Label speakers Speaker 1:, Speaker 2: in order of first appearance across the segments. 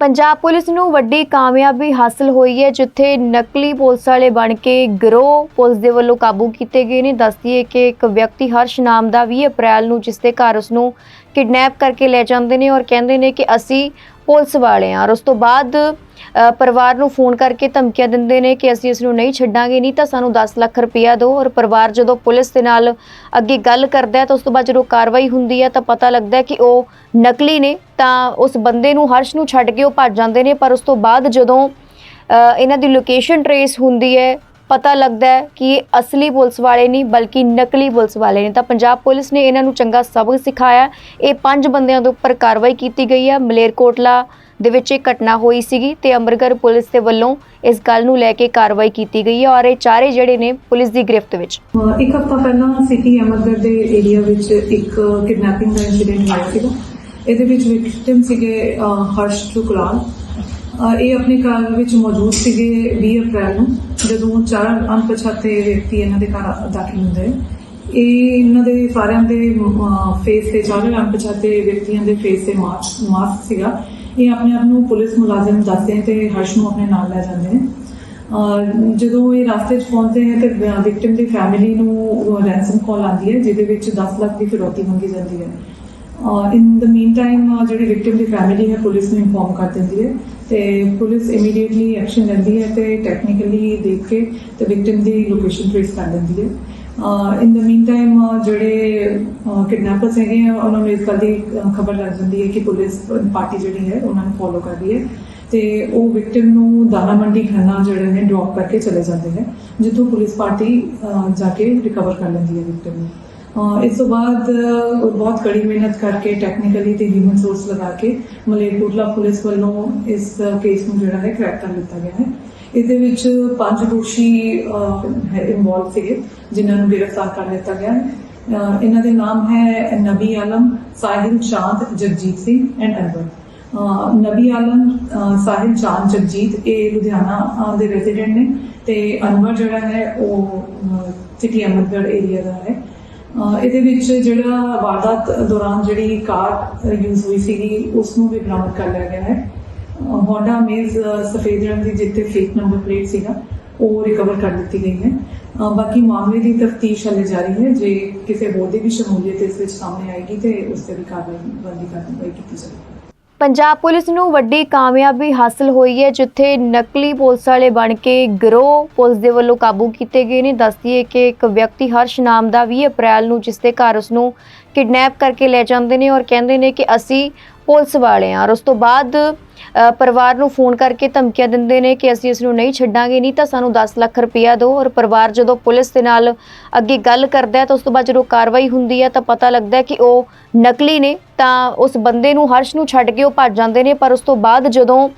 Speaker 1: Punjab police ਨੂੰ ਵੱਡੀ ਕਾਮਯਾਬੀ ਹਾਸਲ ਹੋਈ ਹੈ, ਜਿੱਥੇ ਨਕਲੀ ਪੁਲਿਸ ਵਾਲੇ ਬਣ ਕੇ ਗਰੋਹ ਪੁਲਿਸ ਦੇ ਵੱਲੋਂ ਕਾਬੂ ਕੀਤੇ ਗਏ ਨੇ। ਦੱਸਦੀ ਹੈ ਕਿ ਇੱਕ ਵਿਅਕਤੀ ਹਰਸ਼ ਨਾਮ ਦਾ 20 ਅਪ੍ਰੈਲ ਨੂੰ, ਜਿਸ ਦੇ ਘਰ ਉਸ ਨੂੰ ਕਿਡਨੈਪ ਕਰਕੇ ਲੈ ਜਾਂਦੇ ਨੇ ਔਰ ਕਹਿੰਦੇ ਨੇ ਕਿ ਅਸੀਂ ਪੁਲਿਸ ਵਾਲੇ ਹਾਂ। ਔਰ ਉਸ ਤੋਂ ਬਾਅਦ ਪਰਿਵਾਰ ਨੂੰ ਫੋਨ ਕਰਕੇ ਧਮਕੀਆਂ ਦਿੰਦੇ ਨੇ ਕਿ ਅਸੀਂ ਇਸ ਨੂੰ ਨਹੀਂ ਛੱਡਾਂਗੇ, ਨਹੀਂ ਤਾਂ ਸਾਨੂੰ 10 ਲੱਖ ਰੁਪਇਆ ਦਿਓ। ਔਰ ਪਰਿਵਾਰ ਜਦੋਂ ਪੁਲਿਸ ਦੇ ਨਾਲ ਅੱਗੇ ਗੱਲ ਕਰਦਾ ਹੈ ਤਾਂ ਉਸ ਤੋਂ ਬਾਅਦ ਜਦੋਂ ਕਾਰਵਾਈ ਹੁੰਦੀ ਹੈ ਤਾਂ ਪਤਾ ਲੱਗਦਾ ਹੈ ਕਿ ਉਹ ਨਕਲੀ ਨੇ, ਤਾਂ ਉਸ ਬੰਦੇ ਨੂੰ ਹਰਸ਼ ਨੂੰ ਛੱਡ ਕੇ ਉਹ ਭੱਜ ਜਾਂਦੇ ਨੇ। ਪਰ ਉਸ ਤੋਂ ਬਾਅਦ ਜਦੋਂ ਇਹਨਾਂ ਦੀ ਲੋਕੇਸ਼ਨ ਟਰੇਸ ਹੁੰਦੀ ਹੈ, ਪਤਾ ਲੱਗਦਾ ਹੈ ਕਿ ਇਹ ਅਸਲੀ ਪੁਲਿਸ ਵਾਲੇ ਨਹੀਂ, ਬਲਕਿ ਨਕਲੀ ਪੁਲਿਸ ਵਾਲੇ ਨੇ। ਤਾਂ ਪੰਜਾਬ ਪੁਲਿਸ ਨੇ ਇਹਨਾਂ ਨੂੰ ਚੰਗਾ ਸਬਕ ਸਿਖਾਇਆ। ਇਹ ਪੰਜ ਬੰਦਿਆਂ ਦੇ ਉੱਪਰ ਕਾਰਵਾਈ ਕੀਤੀ ਗਈ ਹੈ। ਮਲੇਰਕੋਟਲਾ ਦੇ ਵਿੱਚ ਇਹ ਘਟਨਾ ਹੋਈ ਸੀਗੀ ਤੇ ਅੰਮ੍ਰਿਤਸਰ ਪੁਲਿਸ ਦੇ ਵੱਲੋਂ ਇਸ ਗੱਲ ਨੂੰ ਲੈ ਕੇ ਕਾਰਵਾਈ ਕੀਤੀ ਗਈ ਹੈ ਔਰ ਇਹ ਚਾਰੇ ਜਿਹੜੇ ਨੇ ਪੁਲਿਸ ਦੀ ਗ੍ਰਿਫਤ ਵਿੱਚ।
Speaker 2: ਇੱਕ ਹਫ਼ਤਾ ਪਹਿਲਾਂ ਸਿਟੀ ਅਮਰਗੜ੍ਹ ਦੇ ਏਰੀਆ ਵਿੱਚ ਇੱਕ ਕਿਡਨੈਪਿੰਗ ਦਾ ਇਨਸੀਡੈਂਟ ਹੋਇਆ ਸੀਗਾ। ਇਹਦੇ ਵਿੱਚ ਵਿਕਟਿਮ ਸੀਗੇ ਹਰਸ਼ ਚੁਕਲਾਲ। ਇਹ ਆਪਣੇ ਘਰ ਵਿੱਚ ਮੌਜੂਦ ਸੀਗੇ 20 ਅਪ੍ਰੈਲ ਨੂੰ, ਜਦੋਂ ਚਾਰ ਅਣਪਛਾਤੇ ਵਿਅਕਤੀ ਇਹਨਾਂ ਦੇ ਘਰ ਦਾਖਲ ਹੁੰਦੇ ਇਹ ਇਹਨਾਂ ਦੇ ਸਾਰਿਆਂ ਦੇ ਫੇਸ ਤੇ ਚਾਰੇ ਅਣਪਛਾਤੇ ਵਿਅਕਤੀਆਂ ਦੇ ਫੇਸ ਤੇ ਮਾਸਕ ਸੀਗਾ। ਇਹ ਆਪਣੇ ਆਪ ਨੂੰ ਪੁਲਿਸ ਮੁਲਾਜ਼ਮ ਦੱਸਦੇ ਨੇ ਤੇ ਹਰਸ਼ ਨੂੰ ਆਪਣੇ ਨਾਲ ਲੈ ਜਾਂਦੇ ਨੇ। ਜਦੋਂ ਇਹ ਰਸਤੇ 'ਚ ਪਹੁੰਚਦੇ ਹੈ ਤੇ ਵਿਕਟਿਮ ਦੀ ਫੈਮਿਲੀ ਨੂੰ ਰੈਂਸਮ ਕਾਲ ਆਉਂਦੀ ਹੈ, ਜਿਹਦੇ ਵਿੱਚ 10 ਲੱਖ ਦੀ ਫਿਰੌਤੀ ਮੰਗੀ ਜਾਂਦੀ ਹੈ। ਇਨ ਦ ਮੀਨ ਟਾਈਮ ਜਿਹੜੀ ਵਿਕਟਿਮ ਦੀ ਫੈਮਿਲੀ ਹੈ, ਪੁਲਿਸ ਨੂੰ ਇਨਫੋਰਮ ਕਰ ਦਿੰਦੀ ਹੈ। ਤੇ ਪੁਲਿਸ ਇਮੀਡੀਏਟਲੀ ਐਕਸ਼ਨ ਲੈਂਦੀ ਹੈ ਤੇ ਟੈਕਨੀਕਲੀ ਦੇਖ ਕੇ ਤੇ ਵਿਕਟਿਮ ਦੀ ਲੋਕੇਸ਼ਨ ਟ੍ਰੇਸ ਕਰ ਦਿੰਦੀ ਹੈ। ਇਨ ਦ ਮੀਨ ਟਾਈਮ ਜਿਹੜੇ ਕਿਡਨੈਪਰਸ ਹੈਗੇ ਆ, ਉਹਨਾਂ ਨੂੰ ਇਸ ਗੱਲ ਦੀ ਖਬਰ ਲੱਗ ਜਾਂਦੀ ਹੈ ਕਿ ਪੁਲਿਸ ਪਾਰਟੀ ਜਿਹੜੀ ਹੈ, ਉਹਨਾਂ ਨੂੰ ਫੋਲੋ ਕਰ ਰਹੀ ਹੈ। ਤੇ ਉਹ ਵਿਕਟਿਮ ਨੂੰ ਦਾਣਾ ਮੰਡੀ ਖੰਨਾ ਜਿਹੜੇ ਨੇ ਡ੍ਰੌਪ ਕਰਕੇ ਚਲੇ ਜਾਂਦੇ ਨੇ, ਜਿੱਥੋਂ ਪੁਲਿਸ ਪਾਰਟੀ ਜਾ ਕੇ ਰਿਕਵਰ ਕਰ ਲੈਂਦੀ ਹੈ ਵਿਕਟਿਮ ਨੂੰ। ਇਸ ਤੋਂ ਬਾਅਦ ਬਹੁਤ ਕੜੀ ਮਿਹਨਤ ਕਰਕੇ ਟੈਕਨੀਕਲੀ ਤੇ ਹਿਊਮਨ ਸੋਰਸ ਲਗਾ ਕੇ ਮਲੇਰਕੋਟਲਾ ਪੁਲਿਸ ਵੱਲੋਂ ਇਸ ਕੇਸ ਨੂੰ ਜਿਹੜਾ ਹੈ ਕ੍ਰੈਕ ਕਰ ਲਿੱਤਾ ਗਿਆ ਹੈ। ਇਹਦੇ ਵਿੱਚ ਪੰਜ ਦੋਸ਼ੀ ਇਨਵੋਲਵ ਸੀਗੇ, ਜਿਨ੍ਹਾਂ ਨੂੰ ਗ੍ਰਿਫਤਾਰ ਕਰ ਲਿੱਤਾ ਗਿਆ। ਇਹਨਾਂ ਦੇ ਨਾਮ ਹੈ ਨਬੀ ਆਲਮ, ਸਾਹਿਲ ਚਾਂਦ, ਜਗਜੀਤ ਸਿੰਘ ਐਂਡ ਅਨਵਰ। ਨਬੀ ਆਲਮ ਸਾਹਿਲ ਚਾਂਦ, ਜਗਜੀਤ, ਇਹ ਲੁਧਿਆਣਾ ਦੇ ਰੈਜ਼ੀਡੈਂਟ ਨੇ ਤੇ ਅਨਵਰ ਜਿਹੜਾ ਹੈ, ਉਹ ਸਿਟੀ ਅਹਿਮਦਗੜ੍ਹ ਏਰੀਆ ਦਾ ਹੈ। ਇਹਦੇ ਵਿੱਚ ਜਿਹੜਾ ਵਾਰਦਾਤ ਦੌਰਾਨ ਜਿਹੜੀ ਕਾਰ ਯੂਜ਼ ਹੋਈ ਸੀਗੀ ਉਸ ਨੂੰ ਵੀ ਬਰਾਮਦ ਕਰ ਲਿਆ ਗਿਆ ਹੈ। ਹੋਂਡਾ ਮੇਜ਼ uh, ਸਫੇਦ ਰੰਗ ਦੀ ਜਿੱਤੇ ਫੇਕ ਨੰਬਰ ਪਲੇਟ ਸੀਗਾ, ਉਹ ਰਿਕਵਰ ਕਰ ਦਿੱਤੀ ਗਈ ਹੈ। ਬਾਕੀ ਮਾਮਲੇ ਦੀ ਤਫਤੀਸ਼ ਹਲੇ ਜਾਰੀ ਹੈ। ਜੇ ਕਿਸੇ ਹੋਰ ਦੀ ਵੀ ਸ਼ਮੂਲੀਅਤ ਇਸ ਵਿੱਚ ਸਾਹਮਣੇ ਆਏਗੀ ਤੇ ਉਸ ਤੇ ਵੀ ਕਾਰਵਾਈ ਬੰਦੀ ਕੀਤੀ ਜਾਏਗੀ।
Speaker 1: ਪੰਜਾਬ ਪੁਲਿਸ ਨੂੰ ਵੱਡੀ ਕਾਮਯਾਬੀ ਹਾਸਲ ਹੋਈ ਹੈ, ਜਿੱਥੇ ਨਕਲੀ ਪੁਲਿਸ ਵਾਲੇ ਬਣ ਕੇ ਗਰੋਹ ਪੁਲਿਸ ਦੇ ਵੱਲੋਂ ਕਾਬੂ ਕੀਤੇ ਗਏ ਨੇ। ਦੱਸਦੀ ਹੈ ਕਿ ਇੱਕ ਵਿਅਕਤੀ ਹਰਸ਼ ਨਾਮ ਦਾ 20 ਅਪ੍ਰੈਲ ਨੂੰ, ਜਿਸ ਦੇ ਘਰ ਉਸ ਨੂੰ ਕਿਡਨੈਪ ਕਰਕੇ ਲੈ ਜਾਂਦੇ ਨੇ ਔਰ ਕਹਿੰਦੇ ਨੇ ਕਿ ਅਸੀਂ ਪੁਲਿਸ ਵਾਲੇ ਹਾਂ ਔਰ ਉਸ ਤੋਂ ਬਾਅਦ ਪਰਿਵਾਰ ਨੂੰ ਫੋਨ ਕਰਕੇ ਧਮਕੀਆਂ ਦਿੰਦੇ ਨੇ ਕਿ ਅਸੀਂ ਇਸ ਨੂੰ ਨਹੀਂ ਛੱਡਾਂਗੇ, ਨਹੀਂ ਤਾਂ ਸਾਨੂੰ 10 ਲੱਖ ਰੁਪਇਆ ਦਿਓ। ਔਰ ਪਰਿਵਾਰ ਜਦੋਂ ਪੁਲਿਸ ਦੇ ਨਾਲ ਅੱਗੇ ਗੱਲ ਕਰਦਾ ਹੈ ਤਾਂ ਉਸ ਤੋਂ ਬਾਅਦ ਜਦੋਂ ਕਾਰਵਾਈ ਹੁੰਦੀ ਹੈ ਤਾਂ ਪਤਾ ਲੱਗਦਾ ਹੈ ਕਿ ਉਹ ਨਕਲੀ ਨੇ, ਤਾਂ ਉਸ ਬੰਦੇ ਨੂੰ ਹਰਸ਼ ਨੂੰ ਛੱਡ ਕੇ ਉਹ ਭੱਜ ਜਾਂਦੇ ਨੇ। ਪਰ ਉਸ ਤੋਂ ਬਾਅਦ ਜਦੋਂ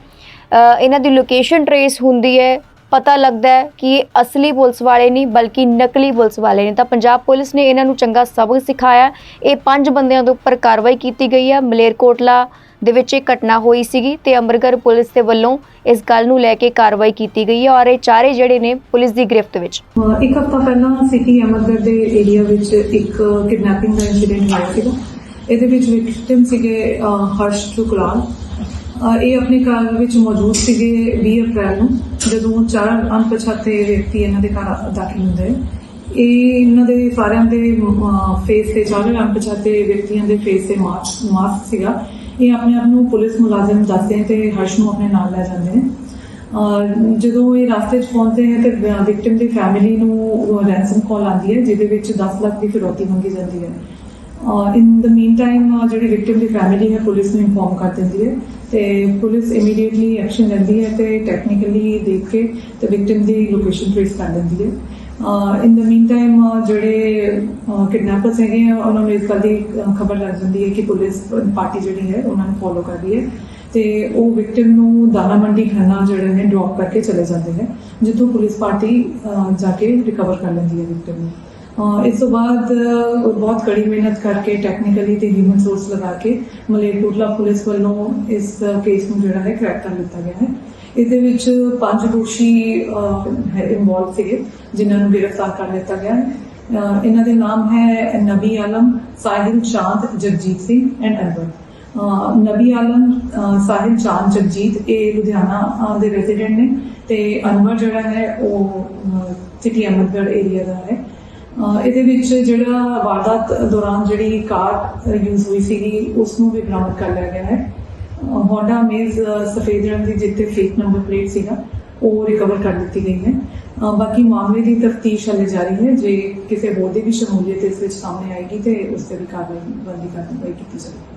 Speaker 1: ਇਹਨਾਂ ਦੀ ਲੋਕੇਸ਼ਨ ਟਰੇਸ ਹੁੰਦੀ ਹੈ ਪਤਾ ਲੱਗਦਾ ਹੈ ਕਿ ਇਹ ਅਸਲੀ ਪੁਲਿਸ ਵਾਲੇ ਨਹੀਂ, ਬਲਕਿ ਨਕਲੀ ਪੁਲਿਸ ਵਾਲੇ ਨੇ। ਤਾਂ ਪੰਜਾਬ ਪੁਲਿਸ ਨੇ ਇਹਨਾਂ ਨੂੰ ਚੰਗਾ ਸਬਕ ਸਿਖਾਇਆ। ਇਹ ਪੰਜ ਬੰਦਿਆਂ ਦੇ ਉੱਪਰ ਕਾਰਵਾਈ ਕੀਤੀ ਗਈ ਹੈ। ਮਲੇਰਕੋਟਲਾ ਦੇ ਵਿੱਚ ਇਹ ਘਟਨਾ ਹੋਈ ਸੀਗੀ ਤੇ ਅੰਮ੍ਰਿਤਸਰ ਪੁਲਿਸ ਦੇ ਵੱਲੋਂ ਇਸ ਗੱਲ ਨੂੰ ਲੈ ਕੇ ਕਾਰਵਾਈ ਕੀਤੀ ਗਈ ਹੈ ਔਰ ਇਹ ਚਾਰੇ ਜਿਹੜੇ ਨੇ ਪੁਲਿਸ ਦੀ ਗ੍ਰਿਫਤ ਵਿੱਚ।
Speaker 2: ਇੱਕ ਹਫ਼ਤਾ ਪਹਿਲਾਂ ਸਿਟੀ ਅਮਰਗੜ੍ਹ ਦੇ ਏਰੀਆ ਵਿੱਚ ਇੱਕ ਕਿਡਨੈਪਿੰਗ ਦਾ ਇਨਸੀਡੈਂਟ ਹੋਇਆ ਸੀਗਾ। ਇਹਦੇ ਵਿੱਚ ਵਿਕਟਿਮ ਸੀਗੇ ਹਰਸ਼ ਚੁਕਲਾਲ। ਇਹ ਆਪਣੇ ਘਰ ਵਿੱਚ ਮੌਜੂਦ ਸੀਗੇ 20 ਅਪ੍ਰੈਲ ਨੂੰ। ਜਦੋਂ ਚਾਰ ਅਣਪਛਾਤੇ ਵਿਅਕਤੀ ਇਹਨਾਂ ਦੇ ਘਰ ਦਾਖਲ ਹੁੰਦੇ ਇਹ ਇਹਨਾਂ ਦੇ ਸਾਰਿਆਂ ਦੇ ਫੇਸ ਤੇ, ਚਾਰੇ ਅਣਪਛਾਤੇ ਵਿਅਕਤੀਆਂ ਦੇ ਫੇਸ ਤੇ ਮਾਸਕ ਮਾਸਕ ਸੀਗਾ। ਇਹ ਆਪਣੇ ਆਪ ਨੂੰ ਪੁਲਿਸ ਮੁਲਾਜ਼ਮ ਦੱਸਦੇ ਨੇ ਤੇ ਹਰਸ਼ ਨੂੰ ਆਪਣੇ ਨਾਲ ਲੈ ਜਾਂਦੇ ਨੇ ਔਰ ਜਦੋਂ ਇਹ ਰਸਤੇ 'ਚ ਪਹੁੰਚਦੇ ਹੈ ਤੇ ਵਿਕਟਿਮ ਦੀ ਫੈਮਿਲੀ ਨੂੰ ਰੈਂਸਮ ਕਾਲ ਆਉਂਦੀ ਹੈ, ਜਿਹਦੇ ਵਿੱਚ 10 ਲੱਖ ਦੀ ਫਿਰੌਤੀ ਮੰਗੀ ਜਾਂਦੀ ਹੈ। ਇਨ ਦ ਮੀਨ ਟਾਈਮ ਜਿਹੜੀ ਵਿਕਟਿਮ ਦੀ ਫੈਮਿਲੀ ਹੈ, ਪੁਲਿਸ ਨੂੰ ਇਨਫੋਰਮ ਕਰ ਦਿੰਦੀ ਹੈ ਤੇ ਪੁਲਿਸ ਇਮੀਡੀਏਟਲੀ ਐਕਸ਼ਨ ਲੈਂਦੀ ਹੈ ਤੇ ਟੈਕਨੀਕਲੀ ਦੇਖ ਕੇ ਤੇ ਵਿਕਟਿਮ ਦੀ ਲੋਕੇਸ਼ਨ ਟ੍ਰੇਸ ਕਰ ਦਿੰਦੀ ਹੈ। ਇਨ ਦ ਮੀਨ ਟਾਈਮ ਜਿਹੜੇ ਕਿਡਨੈਪਰਸ ਹੈਗੇ ਆ, ਉਹਨਾਂ ਨੂੰ ਇਸ ਗੱਲ ਦੀ ਖਬਰ ਲੱਗ ਜਾਂਦੀ ਹੈ ਕਿ ਪੁਲਿਸ ਪਾਰਟੀ ਜਿਹੜੀ ਹੈ, ਉਹਨਾਂ ਨੂੰ ਫੋਲੋ ਕਰ ਰਹੀ ਹੈ ਤੇ ਉਹ ਵਿਕਟਿਮ ਨੂੰ ਦਾਣਾ ਮੰਡੀ ਖੰਨਾ ਜਿਹੜੇ ਨੇ ਡ੍ਰੌਪ ਕਰਕੇ ਚਲੇ ਜਾਂਦੇ ਨੇ, ਜਿੱਥੋਂ ਪੁਲਿਸ ਪਾਰਟੀ ਜਾ ਕੇ ਰਿਕਵਰ ਕਰ ਲੈਂਦੀ ਹੈ ਵਿਕਟਿਮ ਨੂੰ। ਇਸ ਤੋਂ ਬਾਅਦ ਅਹ, ਬਹੁਤ ਕੜੀ ਮਿਹਨਤ ਕਰਕੇ ਟੈਕਨੀਕਲੀ ਤੇ ਹਿਊਮਨ ਸੋਰਸ ਲਗਾ ਕੇ ਮਲੇਰਕੋਟਲਾ ਪੁਲਿਸ ਵੱਲੋਂ ਇਸ ਕੇਸ ਨੂੰ ਜਿਹੜਾ ਹੈ ਕ੍ਰੈਕ ਕਰ ਲਿੱਤਾ ਗਿਆ ਹੈ। ਇਸ ਦੇ ਵਿੱਚ ਪੰਜ ਦੋਸ਼ੀ ਇਨਵੋਲਵ ਸੀਗੇ ਜਿਨ੍ਹਾਂ ਨੂੰ ਗ੍ਰਿਫਤਾਰ ਕਰ ਲਿੱਤਾ ਗਿਆ ਹੈ। ਇਹਨਾਂ ਦੇ ਨਾਮ ਹੈ ਨਬੀ ਆਲਮ ਸਾਹਿਲ ਚਾਂਦ ਜਗਜੀਤ ਸਿੰਘ ਐਂਡ ਅਨਵਰ ਨਬੀ ਆਲਮ ਸਾਹਿਲ ਚਾਂਦ ਜਗਜੀਤ ਇਹ ਲੁਧਿਆਣਾ ਦੇ ਰੈਜ਼ੀਡੈਂਟ ਨੇ ਤੇ ਅਨਵਰ ਜਿਹੜਾ ਹੈ ਉਹ ਸਿਟੀ ਅਹਿਮਦਗੜ੍ਹ ਏਰੀਆ ਦਾ ਹੈ। ਇਹਦੇ ਵਿੱਚ ਜਿਹੜਾ ਵਾਰਦਾਤ ਦੌਰਾਨ ਜਿਹੜੀ ਕਾਰ ਯੂਜ਼ ਹੋਈ ਸੀਗੀ ਉਸ ਨੂੰ ਵੀ ਬਰਾਮਦ ਕਰ ਲਿਆ ਗਿਆ ਹੈ। ਹੋਂਡਾ ਮੇਜ਼ ਸਫੇਦ ਰੰਗ ਦੀ ਜਿੱਤੇ ਫੇਕ ਨੰਬਰ ਪਲੇਟ ਸੀਗਾ, ਉਹ ਰਿਕਵਰ ਕਰ ਦਿੱਤੀ ਗਈ ਹੈ। ਬਾਕੀ ਮਾਮਲੇ ਦੀ ਤਫਤੀਸ਼ ਹਲੇ ਜਾਰੀ ਹੈ। ਜੇ ਕਿਸੇ ਹੋਰ ਦੀ ਵੀ ਸ਼ਮੂਲੀਅਤ ਇਸ ਵਿੱਚ ਸਾਹਮਣੇ ਆਏਗੀ ਤੇ ਉਸ ਤੇ ਵੀ ਕਾਰਵਾਈ ਬੰਦੀ ਕਾਰਵਾਈ ਕੀਤੀ ਜਾਏਗੀ।